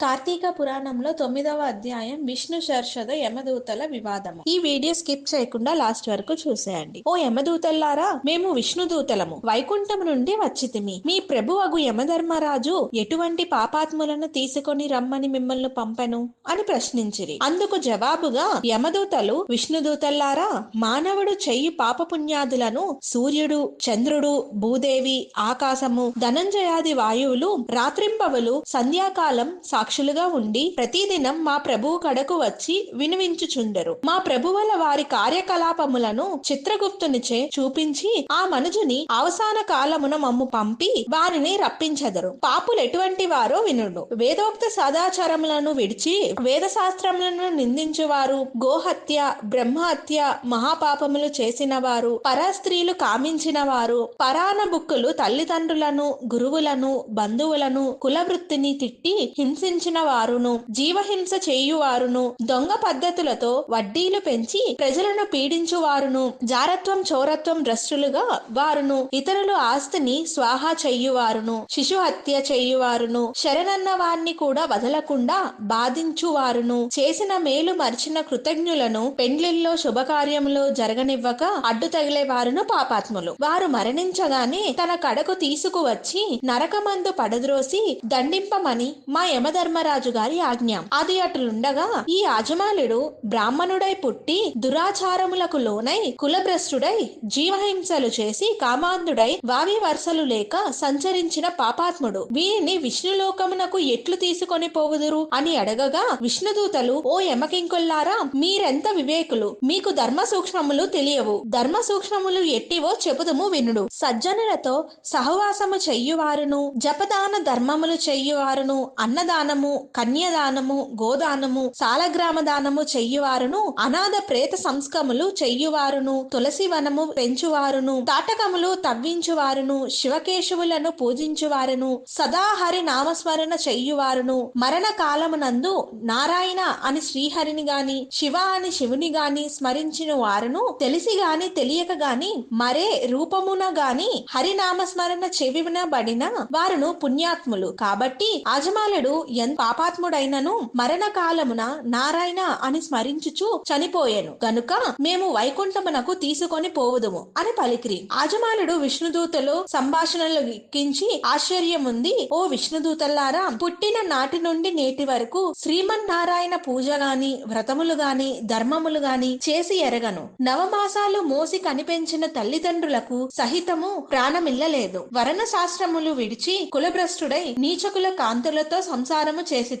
కార్తీక పురాణంలో తొమ్మిదవ అధ్యాయం విష్ణు శర్షద యమదూతల వివాదము. ఈ వీడియో స్కిప్ చేయకుండా లాస్ట్ వరకు చూసేయండి. ఓ యమదూతల్లారా మేము విష్ణుదూతలము వైకుంఠం నుండి వచ్చితిమి. మీ ప్రభు అగు యమధర్మరాజు ఎటువంటి పాపాత్ములను తీసుకొని రమ్మని మిమ్మల్ని పంపెను? అని ప్రశ్నించిరి. అందుకు జవాబుగా యమదూతలు విష్ణుదూతల్లారా మానవుడు చెయ్యి పాపపుణ్యాదులను సూర్యుడు చంద్రుడు భూదేవి ఆకాశము ధనంజయాది వాయువులు రాత్రింబవులు సంధ్యాకాలం సాక్షులుగా ఉండి ప్రతిదినం మా ప్రభువు కడకు వచ్చి వినివించుచుండరు. మా ప్రభువుల వారి కార్యకలాపములను చిత్రగుప్తునిచే చూపించి ఆ మనుజుని అవసాన కాలమున మమ్ము పంపి వారిని రప్పించెదరు. పాపులు ఎటువంటి వారో వినుడు. వేదోక్త సదాచారములను విడిచి వేద శాస్త్రములను నిందించువారు గోహత్య బ్రహ్మహత్య మహాపాపములు చేసిన వారు పరాస్త్రీలు కామించిన వారు పరాణ బుక్కులు తల్లిదండ్రులను గురువులను బంధువులను కులవృత్తిని తిట్టి హింసించిన వారును జీవహింస చేయువారును దొంగ పద్ధతులతో వడ్డీలు పెంచి ప్రజలను పీడించువారును జారత్వం చౌరత్వం భ్రష్టులుగా వారును ఇతరులు ఆస్తిని స్వాహా చెయ్యువారును శిశు హత్య చేయువారును శరణన్న వారిని కూడా వదలకుండా బాధించువారును చేసిన మేలు మరిచిన కృతజ్ఞులను పెండ్లిల్లో శుభకార్యములు జరగనివ్వక అడ్డు తగిలే వారును పాపాత్ములు. వారు మరణించగానే తన కడకు తీసుకువచ్చి నరకమందు పడద్రోసి దండింపమని మా యమధర్మరాజు గారి ఆజ్ఞ. అది అటులుండగా ఈ యాజమానుడు బ్రాహ్మణుడై పుట్టి దురాచారములకు లోనై కులభ్రష్టుడై జీవహింసలు చేసి కామాంధుడై వావి వరుసలు లేక సంచరించిన పాపాత్ముడు. వీరిని విష్ణులోకమునకు ఎట్లు తీసుకొని పోవుదురు అని అడగగా విష్ణుదూతలు ఓ యమకింకుల్లారా మీరెంత వివేకులు? మీకు ధర్మ సూక్ష్మములు తెలియవు. ధర్మ సూక్ష్మములు ఎట్టివో చెబుదుము వినుడు. సజ్జనులతో సహవాసము చెయ్యువారును జపదాన ధర్మములు చెయ్యువారును అన్నదానం దానము కన్యదానము గోదానము సాలగ్రామ దానము చెయ్యువారును అనాథ ప్రేత సంస్కములు చెయ్యువారును తులసి వనము పెంచువారును తాటకములు తవ్వించువారును శివకేశవులను పూజించువారును సదాహరి నామస్మరణ చెయ్యువారును మరణ కాలమునందు నారాయణ అని శ్రీహరిని గాని శివ అని శివుని గాని స్మరించిన వారును తెలిసి గాని తెలియక గాని మరే రూపమున గాని హరినామస్మరణ చెవినబడిన వారును పుణ్యాత్ములు. కాబట్టి అజమాలుడు ఎంత పాపాత్ముడైనను మరణ కాలమున నారాయణ అని స్మరించుచు చనిపోయాను. గనుక మేము వైకుంఠమునకు తీసుకొని పోవుదుము అని పలికిరి. ఆజమాలుడు విష్ణుదూతలు సంభాషణలు ఎక్కించి ఆశ్చర్యముంది. ఓ విష్ణుదూతల్లారా పుట్టిన నాటి నుండి నేటి వరకు శ్రీమన్నారాయణ పూజ గాని వ్రతములు గాని ధర్మములు గాని చేసి ఎరగను. నవమాసాలు మోసి కనిపించిన తల్లిదండ్రులకు సహితము ప్రాణమిల్లలేదు. వరణ శాస్త్రములు విడిచి కులభ్రష్టుడై నీచకుల కాంతులతో సంసార చేసి